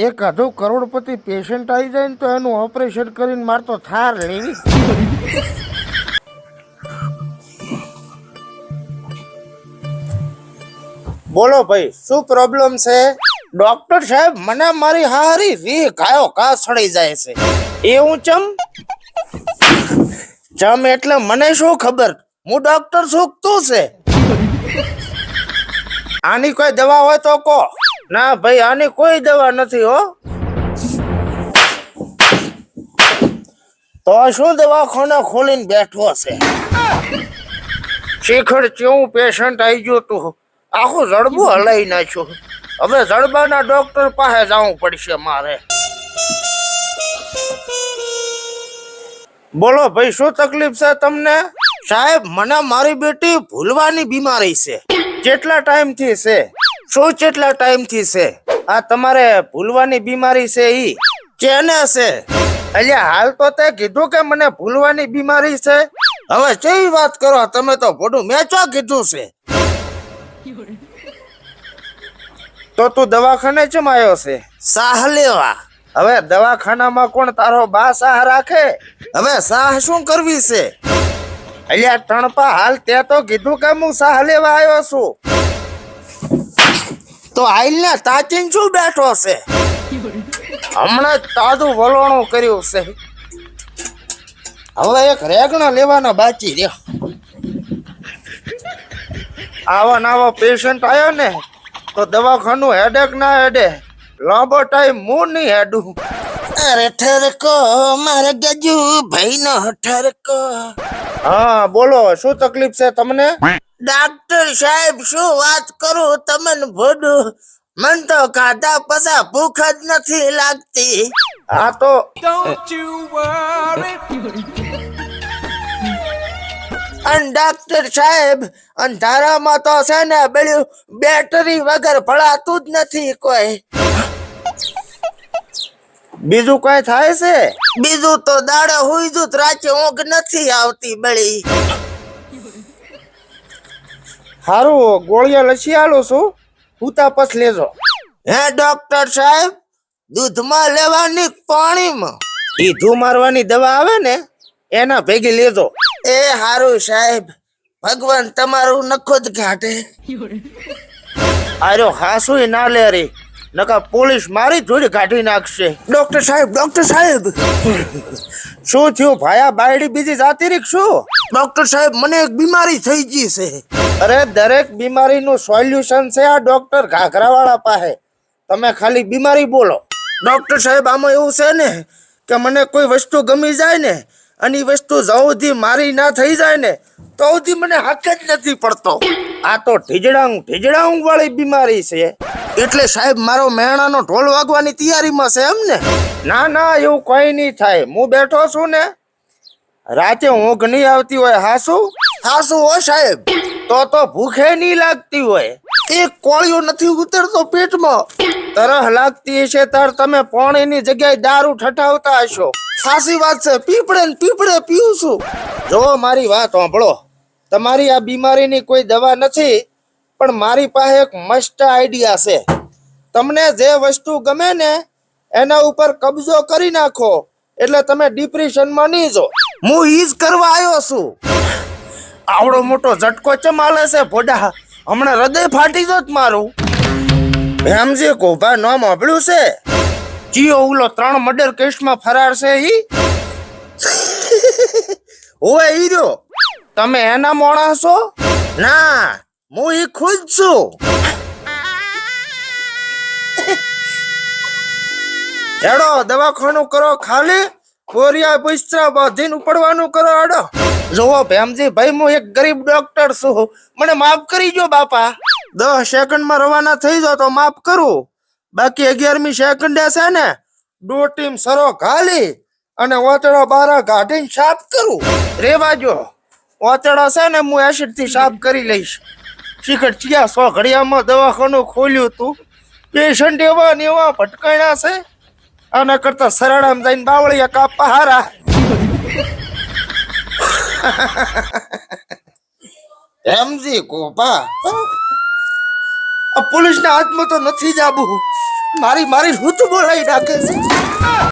એક અધો કરોડપતિ પેશન્ટ આવી જાય ને તો એનું ઓપરેશન કરીને માર તો થાર લેવી. બોલો ભાઈ શું પ્રોબ્લેમ છે? ડોક્ટર સાહેબ મને મારી હારી રી ગાયો કા સડી જાય છે. એ હું ચમ? ચમ એટલે મને શું ખબર? હું ડોક્ટર છું તું છે? આની કોઈ દવા હોય તો કહો. ના ભાઈ, આની કોઈ દવા નથી, હો. તો શું દવાખાને ખોલીને બેઠો છે? શિખર ચેવું પેશન્ટ આવી ગયો તું આખું જડબું હલાઈ નાખ્યું. હવે જડબાના ડોક્ટર પાસે જવું પડશે મારે. બોલો ભાઈ, શું તકલીફ છે તમને? સાહેબ, મને મારી બેટી ભૂલવાની બીમારી છે. કેટલા ટાઈમથી છે? શું કેટલા ટાઈમથી છે? આ તમારે ભૂલવાની બીમારી છે ઈ. કેને છે? અલ્યા હાલ તો તે કીધું કે મને ભૂલવાની બીમારી છે. હવે કેવી વાત કરો? તમે તો ભોડું મેં ચો કીધું છે. તો તું દવાખાને ચમ આવ્યો છે? સાહ લેવા. હવે દવાખાનામાં કોણ તારો બા સાહ રાખે? હવે સાહ શું કરવી છે? અલ્યા ટણપા હાલ તે તો કીધું કે હું સાહ લેવા આવ્યો છું. તો આઈલ ને તાચીન શું બેઠો છે? હમણાં જ તાજું વલોણું કર્યું છે. હવે એક રેગણા લેવાના બાકી રહ્યો. આવા નવા પેશન્ટ આવ્યો ને, તો દવાખાનું હેડેક ના હેડે લાંબો ટાઈમ હું નહીં હેડું. અરે ઠરકો, મારે ગજુ ભાઈ નો ઠરકો. હા બોલો શું તકલીફ છે તમને? ડાક્ટર સાહેબ શું વાત કરું? તમને ભોડું? મન તો ખાધા પસા ભૂખ જ નથી લાગતી. આ તો. અન ડાક્ટર સાહેબ અંધારામાં તો છે ને પેલું બેટરી વગર ભળાતું જ નથી કોઈ. બીજું કઈ થાય છે? બીજું તો દાડે હુઈ જુ રાચે ઊંઘ નથી આવતી બળી. હારું ગોળિયા લસી આલો છું. ઉતા પછ લેજો. હે ડોક્ટર સાહેબ? દૂધમાં લેવાની પાણીમાં. ઈ ધૂ મારવાની દવા આવે ને એના ભેગી લેજો. એ હારું સાહેબ. ભગવાન તમારું નખો જ ઘાટે. આર્યો હાસુય ના લે રે. નકા પોલીસ મારી જોડે કાઢી નાખશે. ડોક્ટર સાહેબ ડોક્ટર સાહેબ. શું થયું? ભાયા બાયડી બીજી જાતી રીક શું? ડોક્ટર સાહેબ મને એક બીમારી થઈ ગઈ છે. અરે દરેક બીમારીનું સોલ્યુશન છે આ ડોક્ટર ઘાઘરાવાળા પાસે. તમે ખાલી બીમારી બોલો. ડોક્ટર સાહેબ આમાં એવું છે ને કે મને કોઈ વસ્તુ ગમી જાય ને અને વસ્તુ જવથી મારી ના થઈ જાય ને, તો સુધી મને હક જ નથી પડતો. આ તો ઢીજડાંગ ઢીજડાંગ વાળી બીમારી છે. એટલે સાહેબ, મારો મેણાનો ઢોલ વાગવાની તૈયારીમાં છે એમ ને? ના ના, એવું કોઈ નહીં થાય. હું બેઠો છું ને, રાતે ઊંઘ નહીં આવતી હોય, હાસુ? હાસુ હો સાહેબ. તો તો ભૂખે નહીં લાગતી હોય. એક કોળિયો નથી ઉતરતો પેટમાં. તરહ લાગતી હશે તાર તમે પાણીની જગ્યાએ દારૂ ઠઠાવતા હશો. સાચી વાત છે, પીપળે ને પીપળે પીવું છું. જો મારી વાત સાંભળો, તમારી આ બીમારીની કોઈ દવા નથી, પણ મારી પાસે એક મસ્ત આઈડિયા છે. તમને જે વસ્તુ ગમે ને, એના ઉપર કબજો કરી નાખો, એટલે તમે ડિપ્રેશનમાં નહીં જો. હું ઈ જ કરવા આવ્યો છું. આવડો મોટો ઝટકો ચમાલે છે, ભોડા. હમણાં હૃદય ફાટી જોત મારું. ભેમજી કોભા નામ સાંભળ્યું છે. જીઓ ઓલો ત્રણ મર્ડર કેસમાં ફરાર છે ઈ? ઓએ ઈ રહ્યો. તમે એના મોણા છો? ના હું ઈ ખુદ છું. એડો દવાખાનું કરો ખાલી કોરિયા બિસ્તરા બાંધીને ઉપડવાનું કરો આડો જોવો ભેમજી ભાઈ હું એક ગરીબ ડોક્ટર છું. મને માફ કરી જો બાપા. દસ સેકન્ડમાં રવાના થઈ જાવ તો માફ કરું. બાકી અગિયારમી સેકન્ડે છે ને ડોટીમ સરો ઘાલી અને ઓતડો બારા કાઢીને સાફ કરું. રેવા જો ઓતડો છે ને, હું એસિડથી સાફ કરી લઈશ. શીખર ચિયા સો ઘડિયામાં દવાખાનું ખોલ્યું તું. પેશન્ટ એવા ને એવા ભટકાણા છે. આના કરતા સરળામ જઈને બાવળિયા કાપા હારા. એમજી કોપા આ પોલીસના હાથમાં તો નથી જ આબુ. મારી મારી રૂત બોલાવી નાખે છે.